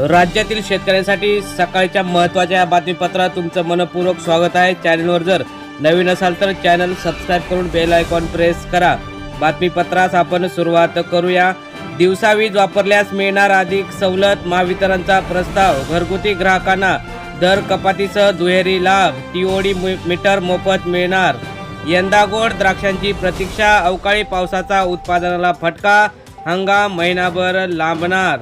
राज्यातील शेतकऱ्यांसाठी सकाळच्या महत्त्वाच्या बातमीपत्रात तुमचं मनपूर्वक स्वागत आहे. चॅनलवर जर नवीन असाल तर चॅनल सबस्क्राईब करून बेल आयकॉन प्रेस करा. बातमीपत्रास आपण सुरुवात करूया. दिवसा वीज वापरल्यास मिळणार अधिक सवलत महावितरणचा प्रस्ताव घरगुती ग्राहकांना दर कपातीसह दुहेरी लाभ टीओडी मीटर मोफत मिळणार. यंदा गोड द्राक्षांची प्रतीक्षा अवकाळी पावसाचा उत्पादनाला फटका हंगाम महिनाभर लांबणार.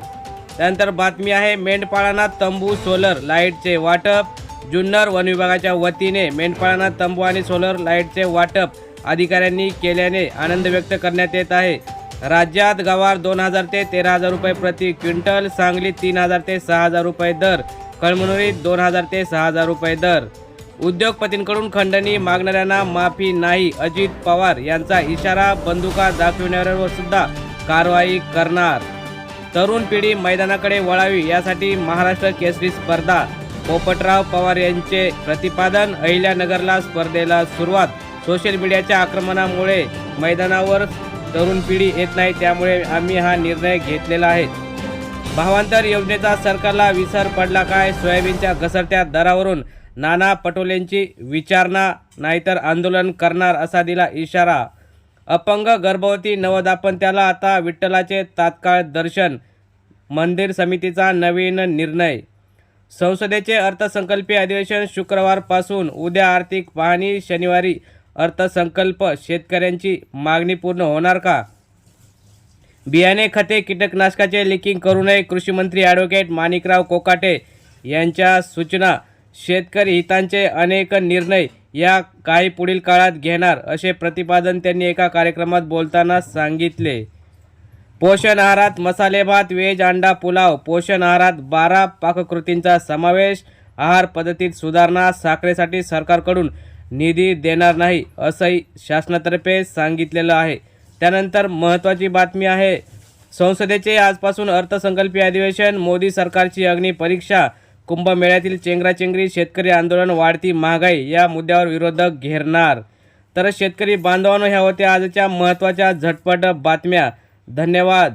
त्यानंतर बातमी आहे मेंढपाळांना तंबू सोलर लाईटचे वाटप. जुन्नर वन विभागाच्या वतीने मेंढपाळांना तंबू आणि सोलर लाईटचे वाटप अधिकाऱ्यांनी केल्याने आनंद व्यक्त करण्यात येत आहे. राज्यात गवार दोन हजार ते तेरा हजार रुपये प्रति क्विंटल सांगली तीन हजार ते सहा हजार रुपये दर कळमनुरीत दोन हजार ते सहा हजार रुपये दर. उद्योगपतींकडून खंडणी मागणाऱ्यांना माफी नाही अजित पवार यांचा इशारा बंदुका दाखविणाऱ्यांवर सुद्धा कारवाई करणार. तरुण पिढी मैदानाकडे वळावी यासाठी महाराष्ट्र केसरी स्पर्धा. पोपटराव पवार यांचे प्रतिपादन अहिल्यानगरला स्पर्धेला सुरुवात. सोशल मीडियाच्या आक्रमणामुळे मैदानावर तरुण पिढी येत नाही त्यामुळे आम्ही हा निर्णय घेतलेला आहे. भावांतर योजनेचा सरकारला विसर पडला काय? सोयाबीनच्या घसरत्या दरावरून नाना पटोलेंची विचारणा नाहीतर आंदोलन करणार असा दिला इशारा. अपंग गर्भवती नवदापंत्याला आता विठ्ठलाचे तात्काळ दर्शन मंदिर समितीचा नवीन निर्णय. संसदेचे अर्थसंकल्पीय अधिवेशन शुक्रवारपासून उद्या आर्थिक पाहणी शनिवारी. अर्थसंकल्प शेतकऱ्यांची मागणी पूर्ण होणार का? बियाणे खते कीटकनाशकाचे लिकिंग करू नये कृषीमंत्री ॲडव्होकेट माणिकराव कोकाटे यांच्या सूचना. शेतकरी हितांचे अनेक निर्णय या काही पुढील काळात घेणार असे प्रतिपादन त्यांनी एका कार्यक्रमात बोलताना सांगितले. पोषण आहारात मसाले भात वेज अंडा पुलाव पोषण आहारात बारा पाककृतींचा समावेश आहार पद्धतीत सुधारणा साखरेसाठी सरकारकडून निधी देणार नाही असंही शासनातर्फे सांगितलेलं आहे. त्यानंतर महत्त्वाची बातमी आहे संसदेचे आजपासून अर्थसंकल्पीय अधिवेशन मोदी सरकारची अग्निपरीक्षा कुंभमेळ्यातील चेंगराचेंगरी शेतकरी आंदोलन वाढती महागाई या मुद्द्यावर विरोधक घेरणार. तर शेतकरी बांधवांनो ह्या होत्या आजच्या महत्त्वाच्या झटपट बातम्या. धन्यवाद.